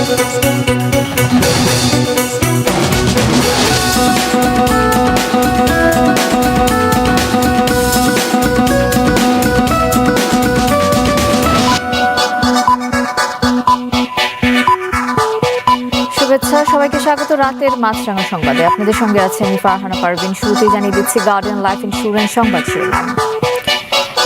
শুভেচ্ছা, সবাইকে স্বাগত রাতের মাছরাঙা সংবাদে। আপনাদের সঙ্গে আছে আমি ফারহানা পারভিন। শুরুতেই জানিয়ে দিচ্ছি গার্ডেন লাইফ ইন্স্যুরেন্স সংবাদ শিরোনাম।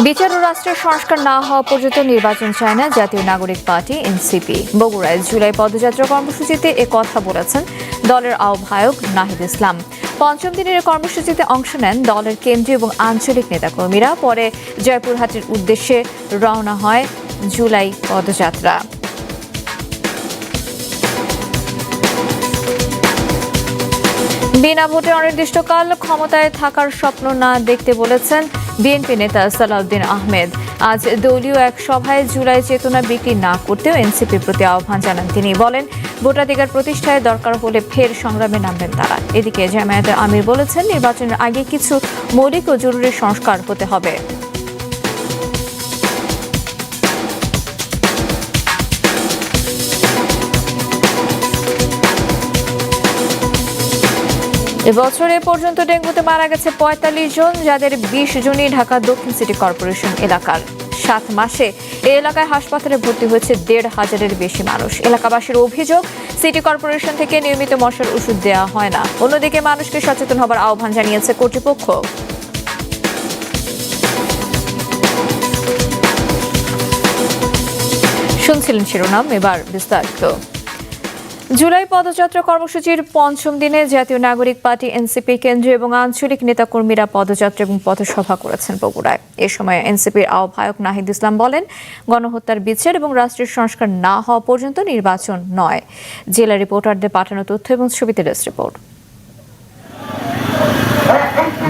বিচার ও রাষ্ট্রের সংস্কার না হওয়া পর্যন্ত নির্বাচন চায় না জাতীয় নাগরিক পার্টি, এনসিপি। বগুড়ায় জুলাই পদযাত্রা কর্মসূচিতে এ কথা বলেছেন দলের আহ্বায়ক নাহিদ ইসলাম। পঞ্চম দিনের কর্মসূচিতে অংশ নেন দলের কেন্দ্রীয় এবং আঞ্চলিক নেতাকর্মীরা। পরে জয়পুরহাটের উদ্দেশ্যে রওনা হয় জুলাই পদযাত্রা। বিনা ভোটে অনির্দিষ্টকাল ক্ষমতায় থাকার স্বপ্ন না দেখতে বলেছেন বিএনপি নেতা সালাউদ্দিন আহমেদ। আজ দলীয় এক সভায় জুলাই চেতনা বিক্রি না করতেও এনসিপির প্রতি আহ্বান জানান তিনি। বলেন, ভোটাধিকার প্রতিষ্ঠায় দরকার হলে ফের সংগ্রামে নামবেন তারা। এদিকে জামায়াতের আমির বলেছেন, নির্বাচনের আগে কিছু মৌলিক ও জরুরি সংস্কার হতে হবে। এবছর এ পর্যন্ত ডেঙ্গুতে মারা গেছে পঁয়তাল্লিশ জন, যাদের বিশ জনই ঢাকা দক্ষিণ সিটি কর্পোরেশন এলাকার। সাত মাসে এই এলাকায় হাসপাতালে ভর্তি হয়েছে দেড় হাজারের বেশি মানুষ। এলাকাবাসীর অভিযোগ, সিটি কর্পোরেশন থেকে নিয়মিত মশার ওষুধ দেওয়া হয় না। অন্যদিকে মানুষকে সচেতন হবার আহ্বান জানিয়েছে কর্তৃপক্ষ। শুনছিলেন শিরোনাম, এবার বিস্তারিত। জুলাই পদযাত্রা কর্মসূচির পঞ্চম দিনে জাতীয় নাগরিক পার্টি, এনসিপি কেন্দ্র এবং আঞ্চলিক নেতাকর্মীরা পদযাত্রা এবং পথসভা করেছেন বগুড়ায়। এ সময় এনসিপির আহ্বায়ক নাহিদ ইসলাম বলেন, গণহত্যার বিচার এবং রাষ্ট্রের সংস্কার না হওয়া পর্যন্ত নির্বাচন নয়। জেলা রিপোর্টারদের পাঠানো তথ্য এবং ছবিতে রিপোর্ট।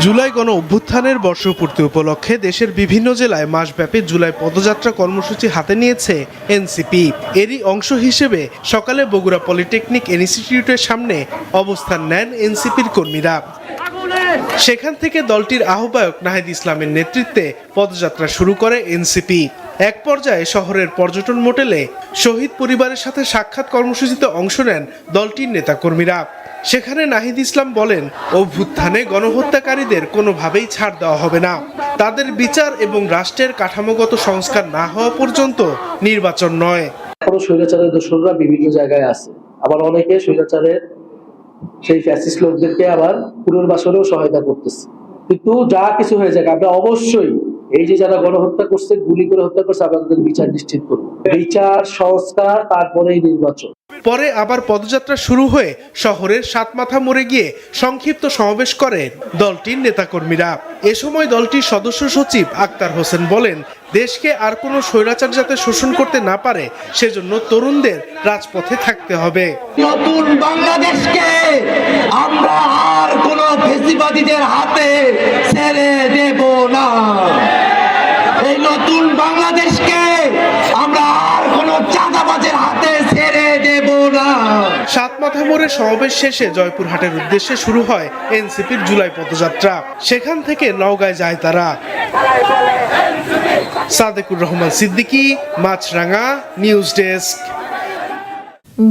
জুলাই গণ অভ্যুত্থানের বর্ষপূর্তি উপলক্ষে দেশের বিভিন্ন জেলায় মাসব্যাপী জুলাই পদযাত্রা কর্মসূচি হাতে নিয়েছে এনসিপি। এরই অংশ হিসেবে সকালে বগুড়া পলিটেকনিক ইনস্টিটিউটের সামনে অবস্থান নেন এনসিপির কর্মীরা। সেখান থেকে দলটির আহ্বায়ক নাহিদ ইসলামের নেতৃত্বে পদযাত্রা শুরু করে এনসিপি। এক পর্যায়ে শহরের পর্যটন মোটেলে শহীদ পরিবারের সাথে সাক্ষাৎ কর্মসূচিতে অংশ নেন দলটির নেতাকর্মীরা। সেখানে নাহিদ ইসলাম বলেন, অভ্যুত্থানে গণহত্যাকারীদের কোনোভাবেই ছাড় দেওয়া হবে না। তাদের বিচার এবং রাষ্ট্রের কাঠামোগত সংস্কার না হওয়া পর্যন্ত নির্বাচন নয়। এখনও স্বৈরাচারের দোসররা বিভিন্ন জায়গায় আছে। আবার অনেকে স্বৈরাচারের সেই ফ্যাসিস্ট লোকদেরকে আবার পুনর্বাসনেও সহায়তা করতেছে। কিন্তু যা কিছু হয়ে যাক, আমরা অবশ্যই এই যে যারা গণহত্যা করছে গুলি করে হত্যা করছে আমরা তাদের বিচার নিশ্চিত করব। বিচার সংস্কার তারপরেই নির্বাচন। পরে আবার পদযাত্রা শুরু হয়ে শহরের সাতমাথা মোড়ে গিয়ে সংক্ষিপ্ত সমাবেশ করে দলটির নেতাকর্মীরা। এ সময় দলটির সদস্য সচিব আক্তার হোসেন বলেন দেশকে আর কোনো স্বৈরাচার যাতে শোষণ করতে না পারে সেজন্য তরুণদের রাজপথে থাকতে হবে। নতুন বাংলাদেশকে আমরা আর কোন ফেসিবাদীদের হাতে ছেড়ে দেব না। এই নতুন সাতমাথা মোড়ে সমাবেশ শেষে জয়পুরহাটের উদ্দেশ্যে শুরু হয় এনসিপির জুলাই পদযাত্রা। সেখান থেকে নওগাঁয় যায় তারা। Sadekur Rahman Siddiqui, Maasranga news desk.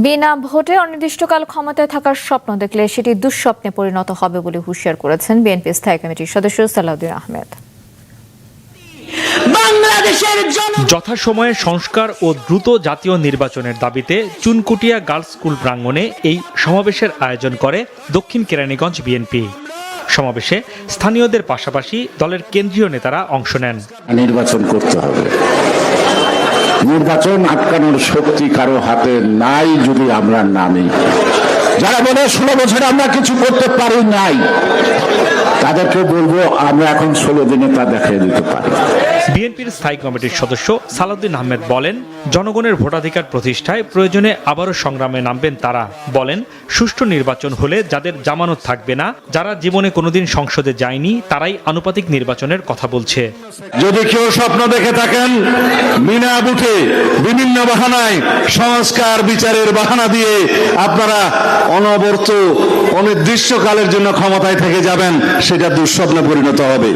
বিনা ভোটে অনির্দিষ্টকাল ক্ষমতায় থাকার স্বপ্ন দেখলে সেটি দুঃস্বপ্নে পরিণত হবে বলে হুঁশিয়ার করেছেন বিএনপি স্থায়ী কমিটির সদস্য সালাউদ্দিন আহমেদ। বাংলাদেশের জন যথাসময়ে সংস্কার ও দ্রুত জাতীয় নির্বাচনের দাবিতে চুনকুটিয়া গার্লস স্কুল প্রাঙ্গণে এই সমাবেশের আয়োজন করে দক্ষিণ কেরানীগঞ্জ বিএনপি। সমাবেশে স্থানীয়দের পাশাপাশি দলের কেন্দ্রীয় নেতারা অংশ নেন। নির্বাচন করতে হবে। নির্বাচন আটকানোর শক্তি কারও হাতে নাই যদি আমরা নামি যারা বলে ষোলো বছরে আমরা কিছু করতে পারি নাই তাদেরকে বলব আমরা এখন ষোলো দিনে তা দেখিয়ে দিতে পারি। বিএনপির স্থায়ী কমিটির সদস্য সালাউদ্দিন আহমেদ বলেন জনগণের ভোটাধিকার প্রতিষ্ঠায় প্রয়োজনে আবারও সংগ্রামে নামবেন তারা। বলেন সুষ্ঠু নির্বাচন হলে যাদের জামানত থাকবে না যারা জীবনে কোনোদিন সংসদে যায়নি তারাই আনুপাতিক নির্বাচনের কথা বলছে। যদি কেউ স্বপ্ন দেখে থাকেন বিনা বুথে বিভিন্ন বাহানায় সংস্কার বিচারের বাহানা দিয়ে আপনারা অনবর্ত অনির্দিষ্টকালের জন্য ক্ষমতায় থেকে যাবেন সেটা দুঃস্বপ্নে পরিণত হবে।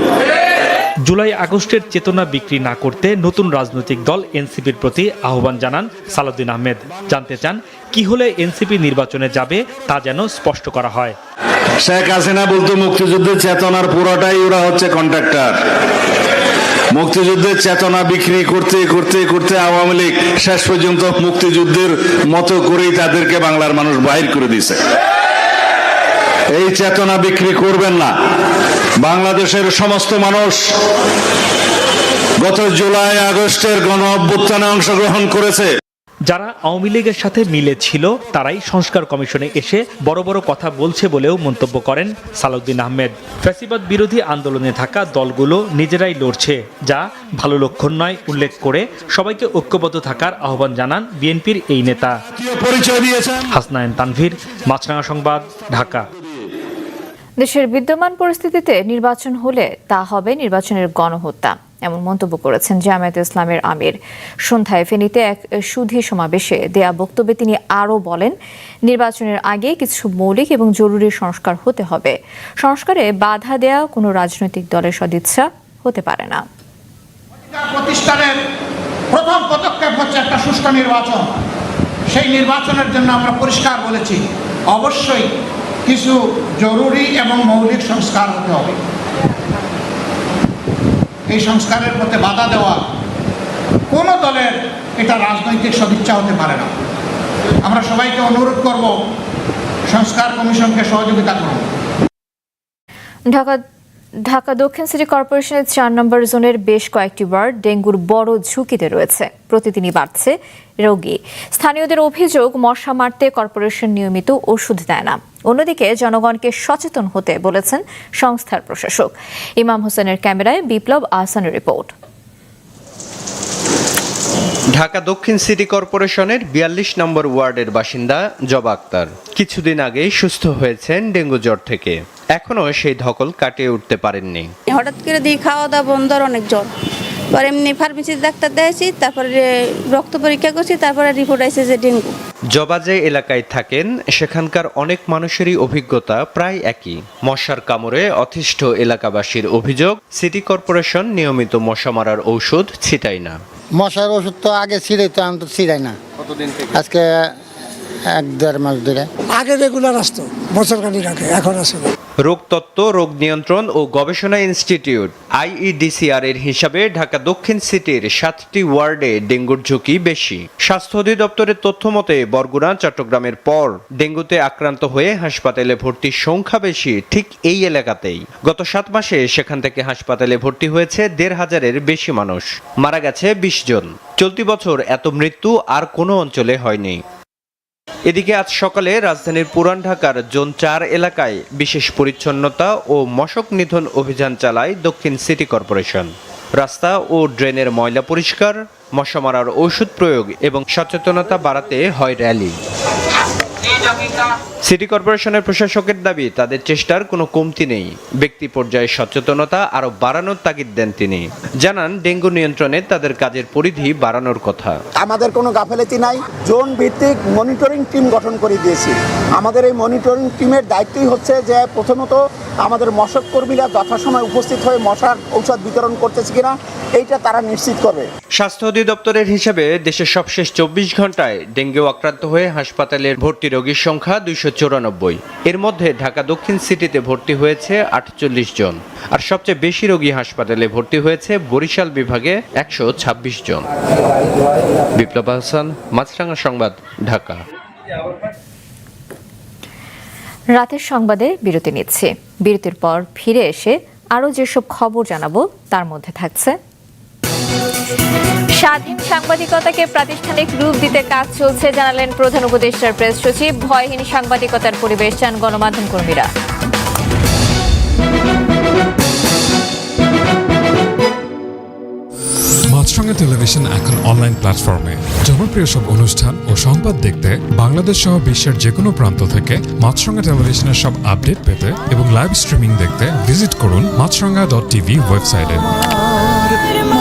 জুলাই আগস্টের চেতনা বিক্রি না করতে নতুন রাজনৈতিক দল এনসিপির প্রতি আহ্বান জানান সালাউদ্দিন আহমেদ। জানতে চান কি হলে এনসিপি নির্বাচনে যাবে তা যেন স্পষ্ট করা হয়। শেখ হাসিনা বলতো মুক্তিযুদ্ধের চেতনার পুরোটাই ওরা হচ্ছে কন্ট্রাক্টর। মুক্তিযুদ্ধের চেতনা বিক্রি করতে করতে করতে আওয়ামী লীগ শেষ পর্যন্ত মুক্তিযুদ্ধের মতো করেই তাদেরকে বাংলার মানুষ বাহির করে দিছে এই চেতনা বিক্রি করবেন না। বাংলাদেশের সমস্ত মানুষ গত জুলাই আগস্টের গণ অভ্যুত্থানে অংশগ্রহণ করেছে। যারা আওয়ামী লীগের সাথে মিলে ছিল তারাই সংস্কার কমিশনে এসে বড় বড় কথা বলছে বলেও মন্তব্য করেন সালাউদ্দিন আহমেদ। ফ্যাসিবাদ বিরোধী আন্দোলনে থাকা দলগুলো নিজেরাই লড়ছে যা ভালো লক্ষণ নয় উল্লেখ করে সবাইকে ঐক্যবদ্ধ থাকার আহ্বান জানান বিএনপির এই নেতা। পরিচয় দিয়েছেন। হাসনায়ন তানভীর মাছরাঙা সংবাদ ঢাকা। দেশের বিদ্যমান পরিস্থিতিতে নির্বাচন হলে তা হবে নির্বাচনের গণহত্যা। এমন মন্তব্য করেছেন জামায়াত ইসলামের আমির। সন্ধ্যায় ফেনীতে এক সুধী সমাবেশে দেয়া বক্তব্যে তিনি আরও বলেন, নির্বাচনের আগে কিছু মৌলিক এবং জরুরি সংস্কার হতে হবে। সংস্কারে বাধা দেয়া কোনো রাজনৈতিক দলের সদিচ্ছা হতে পারে না। প্রতিষ্ঠানের প্রথম পদক্ষেপ হচ্ছে একটা সুষ্ঠু নির্বাচন। সেই নির্বাচনের জন্য আমরা পরিষ্কার বলেছি, অবশ্যই কিছু জরুরি এবং মৌলিক সংস্কার হতে হবে। এই সংস্কারের পথে বাধা দেওয়া কোনো দলের এটা রাজনৈতিক সদিচ্ছা হতে পারে না। আমরা সবাইকে অনুরোধ করব, সংস্কার কমিশনকে সহযোগিতা করুন। ঢাকা ঢাকা দক্ষিণ সিটি কর্পোরেশনের চার নম্বর জোনের বেশ কয়েকটি ওয়ার্ড ডেঙ্গুর বড় ঝুঁকিতে রয়েছে। প্রতিদিনই বাড়ছে রোগী। স্থানীয়দের অভিযোগ, মশা মারতে কর্পোরেশন নিয়মিত ওষুধ দেয় না। অন্যদিকে জনগণকে সচেতন হতে বলেছেন সংস্থার প্রশাসক। ইমাম হোসেনের ক্যামেরায় বিপ্লব আহসানের রিপোর্ট। ঢাকা দক্ষিণ সিটি কর্পোরেশনের বিয়াল্লিশ নম্বর ওয়ার্ডের বাসিন্দা জবা আক্তার। কিছুদিন আগেই সুস্থ হয়েছেন ডেঙ্গু জ্বর থেকে। এখনও সেই ধকল কাটিয়ে উঠতে পারেননি। হঠাৎ করে দিয়ে খাওয়া দাওয়া বন্ধ অনেক জ্বর। পরে এমনি ফার্মেসির ডাক্তার দিয়েছি তারপরে রক্ত পরীক্ষা করছি তারপরে রিপোর্ট আসছে যে ডেঙ্গু। জবা যে এলাকায় থাকেন সেখানকার অনেক মানুষেরই অভিজ্ঞতা প্রায় একই। মশার কামড়ে অতিষ্ঠ এলাকাবাসীর অভিযোগ সিটি কর্পোরেশন নিয়মিত মশা মারার ঔষধ ছিটায় না। মশার ওষুধ তো আগে ছিঁড়ে তো আমি তো ছিঁড়াই না। আজকে এক দেড় মাস ধরে। আগে রেগুলার আসতো বছর খানিক আগে এখন আসে না। রোগতত্ত্ব রোগ নিয়ন্ত্রণ ও গবেষণা ইনস্টিটিউট আইইডিসিআর এর হিসাবে ঢাকা দক্ষিণ সিটির সাতটি ওয়ার্ডে ডেঙ্গুর ঝুঁকি বেশি। স্বাস্থ্য অধিদপ্তরের তথ্য মতে বরগুনা চট্টগ্রামের পর ডেঙ্গুতে আক্রান্ত হয়ে হাসপাতালে ভর্তির সংখ্যা বেশি ঠিক এই এলাকাতেই। গত সাত মাসে সেখান থেকে হাসপাতালে ভর্তি হয়েছে দেড় হাজারের বেশি মানুষ। মারা গেছে বিশ জন। চলতি বছর এত মৃত্যু আর কোনো অঞ্চলে হয়নি। এদিকে আজ সকালে রাজধানীর পুরান ঢাকার জোন চার এলাকায় বিশেষ পরিচ্ছন্নতা ও মশক নিধন অভিযান চালায় দক্ষিণ সিটি কর্পোরেশন। রাস্তা ও ড্রেনের ময়লা পরিষ্কার, মশা মারার ঔষধ প্রয়োগ এবং সচেতনতা বাড়াতে হয় র্যালি। সিটি কর্পোরেশনের প্রশাসকের দাবি তাদের চেষ্টার কোনো কমতি নেই। ব্যক্তি পর্যায়ে সচেতনতা আরও বাড়ানোর তাগিদ দেন তিনি। জানান ডেঙ্গু নিয়ন্ত্রণে তাদের কাজের পরিধি বাড়ানোর কথা। আমাদের কোনো গাফেলেতি নাই। জোন ভিত্তিক মনিটরিং টিম গঠন করে দিয়েছি। আমাদের এই মনিটরিং টিমের দায়িত্বই হচ্ছে যে প্রথমত আমাদের মশক কর্মীরা যথাসময় উপস্থিত হয়ে মশার ঔষধ বিতরণ করতেছে কিনা এইটা তারা নিশ্চিত করবে। স্বাস্থ্য অধিদপ্তরের হিসাবে দেশের সবশেষ চব্বিশ ঘন্টায় ডেঙ্গু আক্রান্ত হয়ে হাসপাতালের ভর্তি রোগীর সংখ্যা দুইশো চুরানব্বই। এর মধ্যে ঢাকা দক্ষিণ সিটিতে ভর্তি হয়েছে আটচল্লিশ জন। আর সবচেয়ে বেশি রোগী হাসপাতালে ভর্তি হয়েছে বরিশাল বিভাগে একশো ছাব্বিশ জন। বিপ্লব হাসান মাছরাঙ্গা সংবাদ, ঢাকা। রাতের সংবাদে বিরতি নিচ্ছে। বিরতির পর ফিরে এসে আরও যেসব খবর জানাব, তার মধ্যে থাকছে স্বাধীন সাংবাদিকতাকে প্রাতিষ্ঠানিক রূপ দিতে কাজ চলছে, জানালেন প্রধান উপদেষ্টার প্রেস সচিব। ভয়হীন সাংবাদিকতার পরিবেশ চান গণমাধ্যম কর্মীরা। মাছরাঙা টেলিভিশন এখন অনলাইন প্ল্যাটফর্মে। জনপ্রিয় সব অনুষ্ঠান ও সংবাদ দেখতে বাংলাদেশ সহ বিশ্বের যে কোনো প্রান্ত থেকে মাছরাঙা টেলিভিশনের সব আপডেট পেতে এবং লাইভ স্ট্রিমিং দেখতে ভিজিট করুন মাছরাঙা ডট টিভি ওয়েবসাইটে।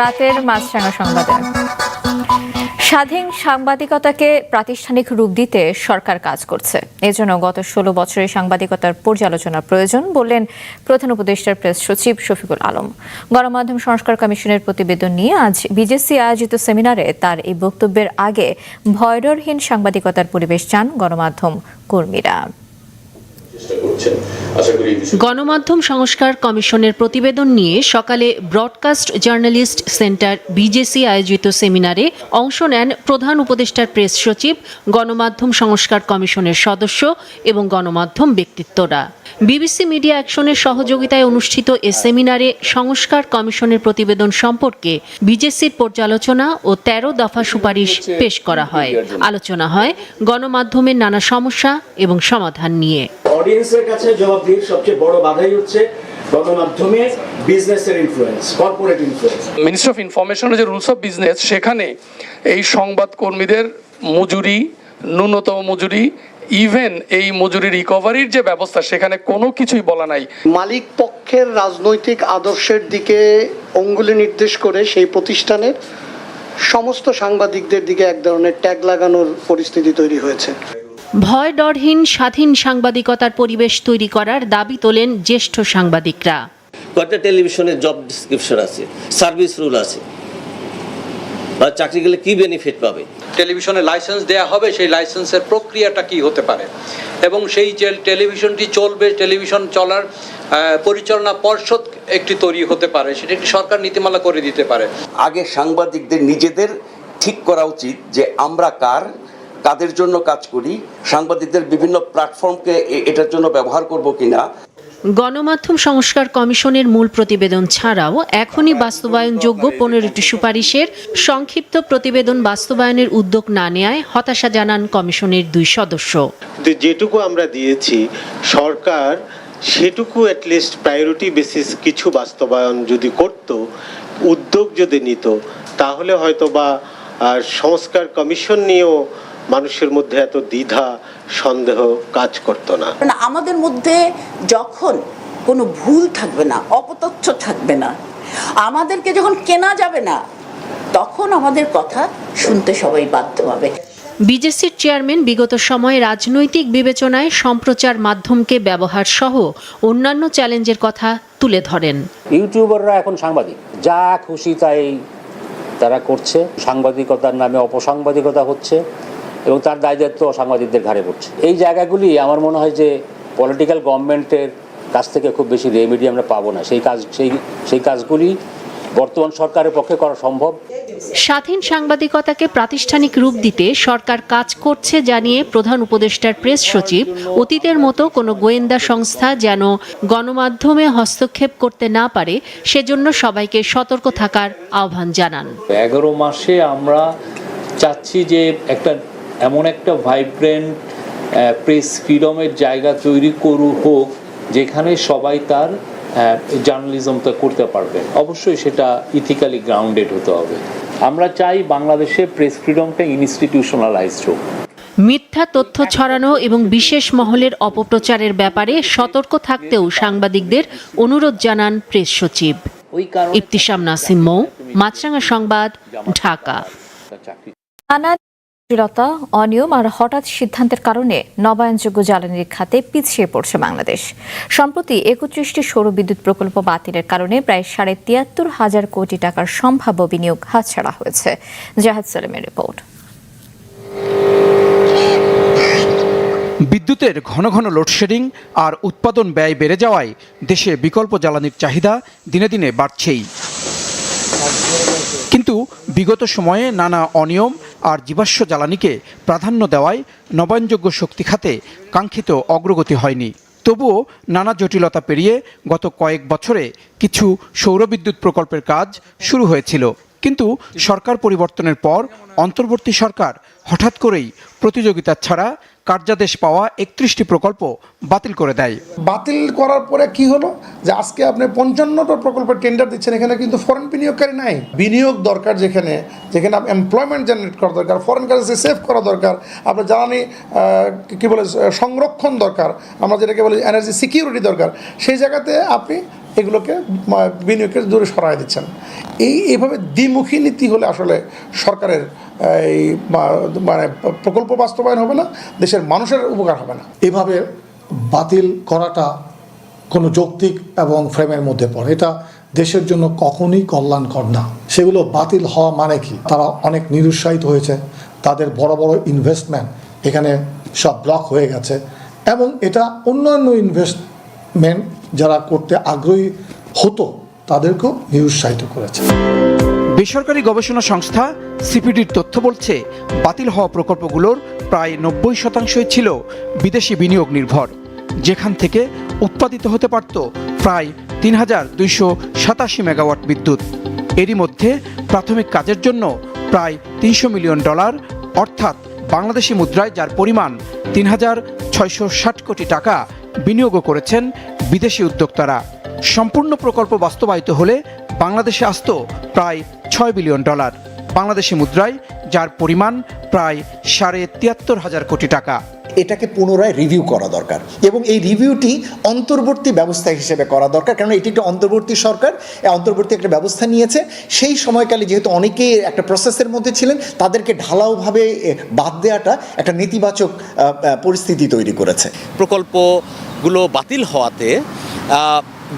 রাতের মাছরাঙা সংবাদে। স্বাধীন সাংবাদিকতাকে প্রাতিষ্ঠানিক রূপ দিতে সরকার কাজ করছে। এজন্য গত ষোলো বছরের সাংবাদিকতার পর্যালোচনা প্রয়োজন বললেন প্রধান উপদেষ্টার প্রেস সচিব শফিকুল আলম। গণমাধ্যম সংস্কার কমিশনের প্রতিবেদন নিয়ে আজ বিজেসি আয়োজিত সেমিনারে তার এই বক্তব্যের আগে ভয়ডরহীন সাংবাদিকতার পরিবেশ চান গণমাধ্যম কর্মীরা। গণমাধ্যম সংস্কার কমিশনের প্রতিবেদন নিয়ে সকালে ব্রডকাস্ট জার্নালিস্ট সেন্টার বিজেসি আয়োজিত সেমিনারে অংশ নেন প্রধান উপদেষ্টার প্রেস সচিব, গণমাধ্যম সংস্কার কমিশনের সদস্য এবং গণমাধ্যম ব্যক্তিত্বরা। বিবিসি মিডিয়া অ্যাকশনের সহযোগিতায় অনুষ্ঠিত এ সেমিনারে সংস্কার কমিশনের প্রতিবেদন সম্পর্কে বিজেসির পর্যালোচনা ও তেরো দফা সুপারিশ পেশ করা হয়। আলোচনা হয় গণমাধ্যমের নানা সমস্যা এবং সমাধান নিয়ে। অডিয়েন্সের কাছে জবাবদিহির সবচেয়ে বড় বাধাই হচ্ছে গণমাধ্যমে বিজনেসের influence corporate influence ministry of ইনফরমেশনের যে রুলস অফ বিজনেস সেখানে এই সংবাদ কর্মীদের মজুরি ন্যূনতম মজুরি ইভেন এই মজুরি রিকভারির যে ব্যবস্থা সেখানে কোনো কিছুই বলা নাই। মালিক পক্ষের রাজনৈতিক আদর্শের দিকে অঙ্গুলি নির্দেশ করে সেই প্রতিষ্ঠানের সমস্ত সাংবাদিকদের দিকে এক ধরনের ট্যাগ লাগানোর পরিস্থিতি তৈরি হয়েছে। ভয় ডরহীন স্বাধীন সাংবাদিকতার পরিবেশ তৈরি করার দাবি তোলেন জ্যেষ্ঠ সাংবাদিকরা। কয়েকটা টেলিভিশনের জব ডিসক্রিপশন আছে সার্ভিস রুল আছে। বা চাকরি গেলে কি বেনিফিট পাবে? টেলিভিশনে লাইসেন্স দেয়া হবে সেই লাইসেন্সের প্রক্রিয়াটা কি হতে পারে? এবং সেই যে টেলিভিশনটি চলবে টেলিভিশন চলার পরিচালনা পর্ষদ একটি তৈরি হতে পারে সেটা একটি সরকার নীতিমালা করে দিতে পারে। আগে সাংবাদিকদের নিজেদের ঠিক করা উচিত যে আমরা কার কাদের জন্য কাজ করি সাংবাদিকদের বিভিন্ন প্ল্যাটফর্মকে এ- এটার জন্য ব্যবহার করব কিনা। গণমাধ্যম সংস্কার কমিশনের মূল প্রতিবেদন ছাড়াও এখনই বাস্তবায়নযোগ্য পনেরোটি সুপারিশের সংক্ষিপ্ত প্রতিবেদন বাস্তবায়নের উদ্যোগ না নেয় হতাশা জানান কমিশনের দুই সদস্য। যেটুকু আমরা দিয়েছি, সরকার সেটুকু অ্যাটলিস্ট প্রায়োরিটি বেসিস কিছু বাস্তবায়ন যদি করত, উদ্যোগ যদি নিত, তাহলে হয়তো বা সংস্কার কমিশন নিয়েও মানুষের মধ্যে এত দ্বিধা সন্দেহ কাজ করতো না। আমাদের মধ্যে যখন কোনো ভুল থাকবে না অপতথ্য থাকবে না আমাদেরকে যখন কেনা যাবে না তখন আমাদের কথা শুনতে সবাই বাধ্য হবে। বিজেসির চেয়ারম্যান বিগত সময়ে রাজনৈতিক বিবেচনায় সম্প্রচার মাধ্যমকে ব্যবহার সহ অন্যান্য চ্যালেঞ্জের কথা তুলে ধরেন। ইউটিউবাররা এখন সাংবাদিক। যা খুশি তাই তারা করছে। সাংবাদিকতার নামে অপসাংবাদিকতা হচ্ছে। এবং তার দায় দায়িত্ব সাংবাদিকদের ঘাড়ে পড়ছে। এই জায়গাগুলি আমার মনে হয় যে পলিটিক্যাল গভর্নমেন্টের কাছ থেকে খুব বেশি রেমেডি আমরা পাবো না। সেই কাজ সেই সেই কাজগুলি বর্তমান সরকারের পক্ষে করা সম্ভব। স্বাধীন সাংবাদিকতাকে প্রাতিষ্ঠানিক রূপ দিতে সরকার কাজ করছে জানিয়ে প্রধান উপদেষ্টার প্রেস সচিব অতীতের মতো কোনো গোয়েন্দা সংস্থা যেন গণমাধ্যমে হস্তক্ষেপ করতে না পারে সেজন্য সবাইকে সতর্ক থাকার আহ্বান জানান। এগারো মাসে আমরা চাচ্ছি যে একটা এমন একটা ভাইব্রেন্ট প্রেস ফ্রিডমের জায়গা তৈরি করু হোক যেখানে সবাই তার জার্নালিজমটা করতে পারবে। অবশ্যই সেটা ইথিক্যালি গ্রাউন্ডেড হতে হবে। আমরা চাই বাংলাদেশে প্রেস ফ্রিডমটা ইনস্টিটিউশনালাইজড হোক। মিথ্যা তথ্য ছড়ানো এবং বিশেষ মহলের অপপ্রচারের ব্যাপারে সতর্ক থাকতেও সাংবাদিকদের অনুরোধ জানান প্রেস সচিব। ইফতিসাম নাসিম মৌ মাছরাঙা সংবাদ ঢাকা। নানা জটিলতা অনিয়ম আর হঠাৎ সিদ্ধান্তের কারণে নবায়নযোগ্য জ্বালানির খাতে পিছিয়ে পড়ছে বাংলাদেশ। সম্প্রতি একত্রিশটি সৌর বিদ্যুৎ প্রকল্প বাতিলের কারণে প্রায় সাড়ে তিয়াত্তর হাজার কোটি টাকার সম্ভাব্য বিনিয়োগ হাতছাড়া হয়েছে। জাহাদ সালেমের রিপোর্ট। বিদ্যুতের ঘন ঘন লোডশেডিং আর উৎপাদন ব্যয় বেড়ে যাওয়ায় দেশে বিকল্প জ্বালানির চাহিদা দিনে দিনে বাড়ছেই। বিগত সময়ে নানা অনিয়ম আর জীবাশ্ম জ্বালানিকে প্রাধান্য দেওয়ায় নবায়নযোগ্য শক্তি খাতে কাঙ্ক্ষিত অগ্রগতি হয়নি। তবুও নানা জটিলতা পেরিয়ে গত কয়েক বছরে কিছু সৌরবিদ্যুৎ প্রকল্পের কাজ শুরু হয়েছিল। কিন্তু সরকার পরিবর্তনের পর অন্তর্বর্তী সরকার হঠাৎ করেই প্রতিযোগিতা ছাড়া কার্যাদেশ পাওয়া একত্রিশটি প্রকল্প বাতিল করে দেয়। বাতিল করার পরে কি হলো? যে আজকে আপনি পঞ্চান্নটা প্রকল্পের টেন্ডার দিচ্ছেন, এখানে কিন্তু ফরেন বিনিয়োগকারী নাই। বিনিয়োগ দরকার যেখানে যেখানে এমপ্লয়মেন্ট জেনারেট করা দরকার ফরেন কারেন্সি সেভ করা দরকার, আপনার জ্বালানি কি বলে, সংরক্ষণ দরকার, আমরা যেটাকে বলি এনার্জি সিকিউরিটি দরকার। সেই জায়গাতে আপনি এগুলোকে বিনিয়োগকে দূরে সরাই দিচ্ছেন। এই এইভাবে দ্বিমুখী নীতি হলে আসলে সরকারের, এই মানে প্রকল্প বাস্তবায়ন হবে না, দেশের মানুষের উপকার হবে না। এভাবে বাতিল করাটা কোনো যৌক্তিক এবং ফ্রেমের মধ্যে পড়ে। এটা দেশের জন্য কখনই কল্যাণকর না। সেগুলো বাতিল হওয়া মানে কি? তারা অনেক নিরুৎসাহিত হয়েছে। তাদের বড় বড় ইনভেস্টমেন্ট এখানে সব ব্লক হয়ে গেছে। এবং এটা অন্যান্য ইনভেস্টমেন্ট যারা করতে আগ্রহী হতো, তাদেরকেও নিরুৎসাহিত করেছে। বেসরকারি গবেষণা সংস্থা সিপিডির তথ্য বলছে, বাতিল হওয়া প্রকল্পগুলোর প্রায় নব্বই শতাংশই ছিল বিদেশি বিনিয়োগ নির্ভর। যেখান থেকে উৎপাদিত হতে পারত প্রায় তিন হাজার দুইশো সাতাশি মেগাওয়াট বিদ্যুৎ। এরই মধ্যে প্রাথমিক কাজের জন্য প্রায় তিনশো মিলিয়ন ডলার, অর্থাৎ বাংলাদেশি মুদ্রায় যার পরিমাণ তিন হাজার ছয়শো ষাট কোটি টাকা বিনিয়োগও করেছেন বিদেশি উদ্যোক্তারা। সম্পূর্ণ প্রকল্প বাস্তবায়িত হলে বাংলাদেশে আসত প্রায় ছয় বিলিয়ন ডলার। বাংলাদেশি মুদ্রায়, যার পরিমাণ প্রায় সাড়ে তিয়াত্তর হাজার কোটি টাকা। এটাকে পুনরায় রিভিউ করা দরকার। এবং এই রিভিউটি অন্তর্বর্তী ব্যবস্থা হিসেবে করা দরকার। কারণ এটি একটা অন্তর্বর্তী সরকার অন্তর্বর্তী একটা ব্যবস্থা নিয়েছে। সেই সময়কালে যেহেতু অনেকেই একটা প্রসেসের মধ্যে ছিলেন, তাদেরকে ঢালাওভাবে বাদ দেওয়াটা একটা নেতিবাচক পরিস্থিতি তৈরি করেছে। প্রকল্পগুলো বাতিল হওয়াতে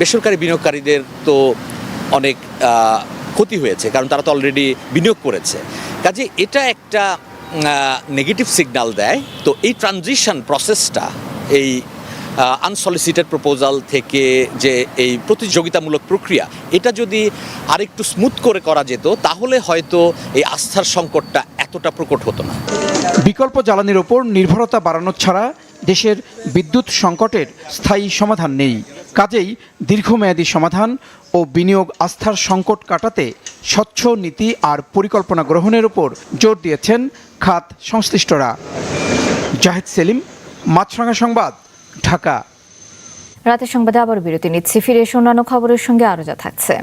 বেসরকারি বিনিয়োগকারীদের তো অনেক ক্ষতি হয়েছে। কারণ তারা তো অলরেডি বিনিয়োগ করেছে। কাজে এটা একটা নেগেটিভ সিগন্যাল দেয়। তো এই ট্রানজিশন প্রসেসটা এই আনসলিসিটেড প্রপোজাল থেকে যে এই প্রতিযোগিতামূলক প্রক্রিয়া, এটা যদি আরেকটু স্মুথ করে করা যেত, তাহলে হয়তো এই আস্থার সংকটটা এতটা প্রকট হতো না। বিকল্প জ্বালানির ওপর নির্ভরতা বাড়ানো ছাড়া দেশের বিদ্যুৎ সংকটের স্থায়ী সমাধান নেই। কাজেই দীর্ঘমেয়াদী সমাধান ও বিনিয়োগ আস্থার সংকট কাটাতে স্বচ্ছ নীতি আর পরিকল্পনা গ্রহণের উপর জোর দিয়েছেন খাত সংশ্লিষ্টরা। জাহিদ সেলিম, মাছরাঙা সংবাদ, ঢাকা। রাতের সংবাদে আবার বিরতি নিচ্ছি, ফিরে এসে অন্যান্য খবরের সঙ্গে আরও যা থাকছে।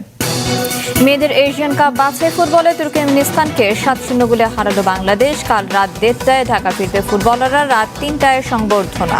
মেয়েদের এশিয়ান কাপ বাছাই ফুটবলে তুর্কমেনিস্তানকে সাত শূন্য গোলে হারালো বাংলাদেশ। কাল রাত দেড়টায় ঢাকা ফিরবে ফুটবলাররা, রাত তিনটায় সংবর্ধনা।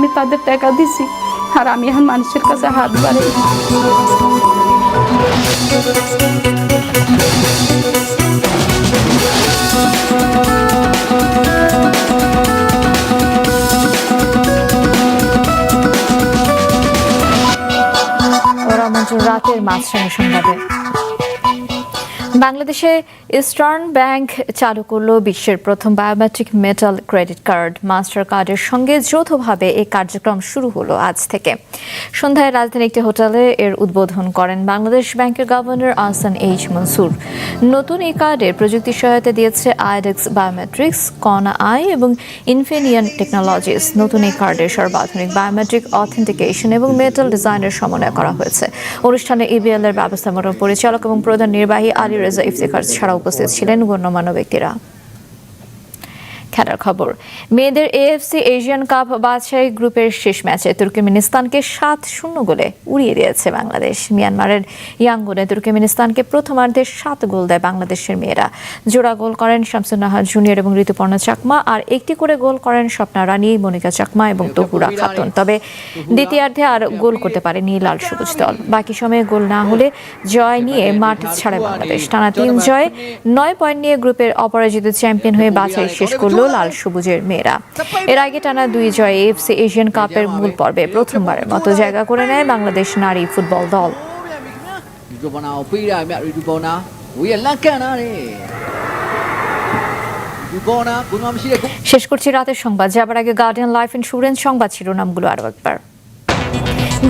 আমি তাদের টাকা দিছি আর আমি এখন মানুষের কাছে হাত মঞ্চুর রাতের মাঝখানে সংবাদে বাংলাদেশে ইস্টার্ন ব্যাংক চালু করল বিশ্বের প্রথম biometric metal credit card master কার্ডের সঙ্গে যৌথভাবে এই কার্যক্রম শুরু হলো আজ থেকে। সন্ধ্যায় রাজধানী একটি হোটেলে এর উদ্বোধন করেন বাংলাদেশ ব্যাংকের গভর্নর আহসান এইচ মনসুর। নতুন এই কার্ডের প্রযুক্তি সহায়তা দিয়েছে আইডেক্স বায়োমেট্রিক্স কনা আই এবং ইনফিনিয়ন টেকনোলজিস। নতুন এই কার্ডের সর্বাধুনিক বায়োমেট্রিক অথেন্টিকেশন এবং মেটাল ডিজাইনের সমন্বয় করা হয়েছে। অনুষ্ঠানে ইবিএল এর ব্যবস্থাপনা পরিচালক এবং প্রধান নির্বাহী আলী রেজা ইফতেখার ছাড়া উপস্থিত ছিলেন গণ্যমান্য ব্যক্তিরা। খেলার খবর। মেয়েদের এএফসি এশিয়ান কাপ বাছাই গ্রুপের শেষ ম্যাচে তুর্কমেনিস্তানকে সাত শূন্য গোলে উড়িয়ে দিয়েছে বাংলাদেশ। মিয়ানমারের ইয়াঙ্গুনে তুর্কমেনিস্তানকে প্রথমার্ধে সাত গোল দেয় বাংলাদেশের মেয়েরা। জোড়া গোল করেন শামসুন্নাহার জুনিয়র এবং ঋতুপর্ণা চাকমা আর একটি করে গোল করেন স্বপ্না রানী, মনিকা চাকমা এবং তহুরা খাতুন। তবে দ্বিতীয়ার্ধে আর গোল করতে পারেনি লাল সবুজ দল। বাকি সময়ে গোল না হলে জয় নিয়ে মাঠ ছাড়ে বাংলাদেশ। টানা তিন জয় নয় পয়েন্ট নিয়ে গ্রুপের অপরাজিত চ্যাম্পিয়ন হয়ে বাছাই শেষ করল লাল সবুজের মেয়েরা। এর আগে টানা দুই জয়ে এফসি এশিয়ান কাপের মূল পর্বে প্রথমবারের মতো জায়গা করে নেয় বাংলাদেশ নারী ফুটবল দল। শেষ করছি রাতের সংবাদ। যাবার আগে গার্ডিয়ান লাইফ ইন্স্যুরেন্স সংবাদ শিরোনামগুলো আরও একবার।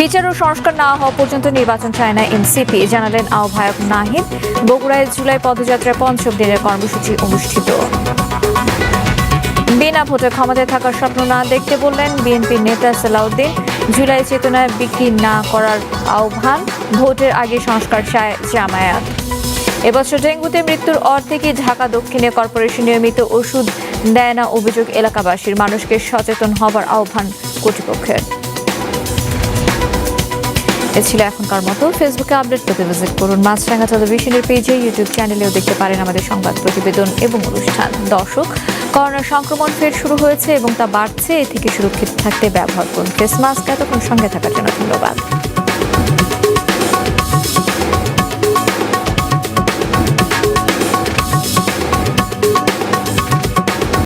বিচার ও সংস্কার না হওয়া পর্যন্ত নির্বাচন চায় না এনসিপি, জানালেন আহ্বায়ক নাহিদ। বগুড়ায় জুলাই পদযাত্রায় পঞ্চম দিনের কর্মসূচি অনুষ্ঠিত। বিনা ভোটে ক্ষমতায় থাকার স্বপ্ন না দেখতে বললেন বিএনপি নেতা সালাউদ্দিন। জুলাই চেতনায় বিক্রি না করার আহ্বান, ভোটের আগে সংস্কার চায় জামায়াত। এবছর ডেঙ্গুতে মৃত্যুর অর্ধেকই ঢাকা দক্ষিণে কর্পোরেশন নিয়মিত ওষুধ দেয় না অভিযোগ এলাকাবাসীর। মানুষকে সচেতন হবার আহ্বান কর্তৃপক্ষের। এ ছিল এখনকার মতো। ফেসবুকে আপডেট পেতে ভিজিট করুন মাছরাঙ্গা টেলিভিশনের পেজে ইউটিউব চ্যানেলেও দেখতে পারেন আমাদের সংবাদ প্রতিবেদন এবং অনুষ্ঠান। দর্শক করোনা সংক্রমণ ফের শুরু হয়েছে এবং তা বাড়ছে। এ থেকে সুরক্ষিত থাকতে ব্যবহার করুন ফেস মাস্ক এতক্ষণ সঙ্গে থাকার জন্য ধন্যবাদ।